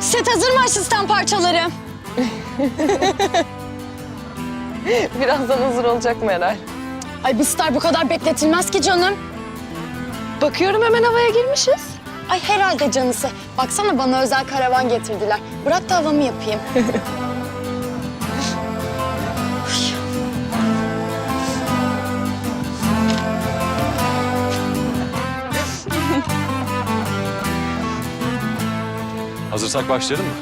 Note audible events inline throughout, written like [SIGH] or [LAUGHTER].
Set hazır mı asistan parçaları? [LAUGHS] Birazdan hazır olacak Meral. Ay bir star bu kadar bekletilmez ki canım. Bakıyorum hemen havaya girmişiz. Ay herhalde canısı. Baksana bana özel karavan getirdiler. Bırak da havamı yapayım. [LAUGHS] Hazırsak başlayalım mı?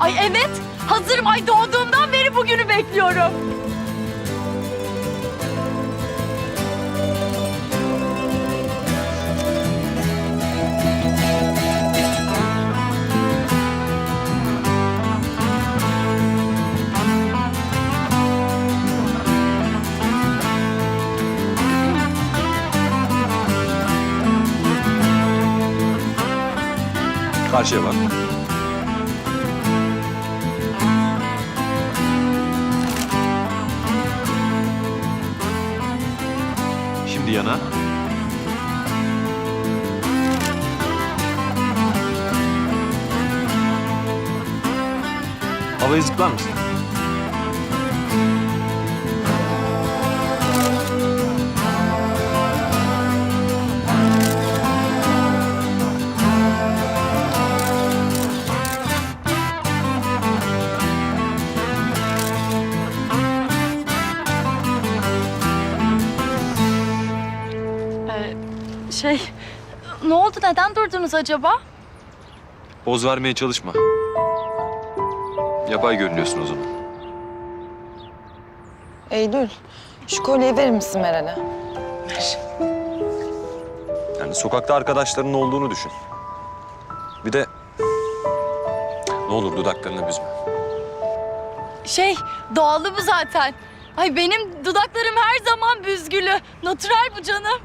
Ay evet, hazırım. Ay doğduğumdan beri bugünü bekliyorum. Karşıya bak. Şimdi yana. Havaya zıplar mısın? Şey, ne oldu? Neden durdunuz acaba? Poz vermeye çalışma. Yapay görünüyorsun o zaman. Eylül, şu kolyeyi verir misin Meral'e? Yani sokakta arkadaşlarının olduğunu düşün. Bir de ne olur dudaklarını büzme. Şey, doğalı bu zaten. Ay benim dudaklarım her zaman büzgülü. Natural bu canım.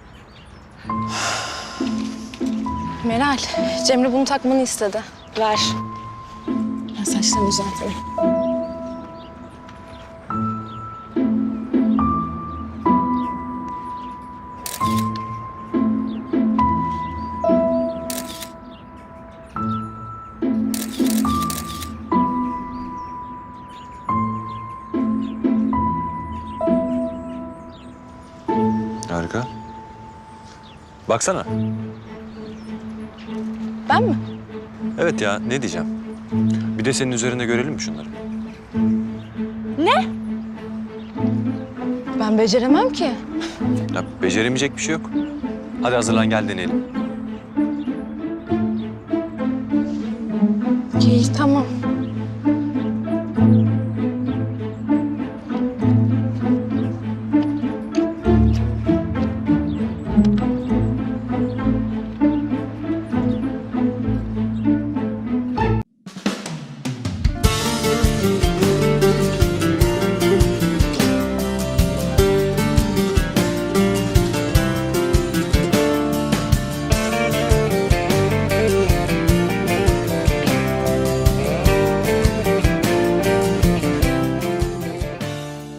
Meral, Cemre bunu takmanı istedi. Ver. Ben saçlarımı uzatayım. Harika. Baksana. Ben mi? Evet ya ne diyeceğim. Bir de senin üzerinde görelim mi şunları? Ne? Ben beceremem ki. Ya beceremeyecek bir şey yok. Hadi hazırlan gel deneyelim. İyi tamam.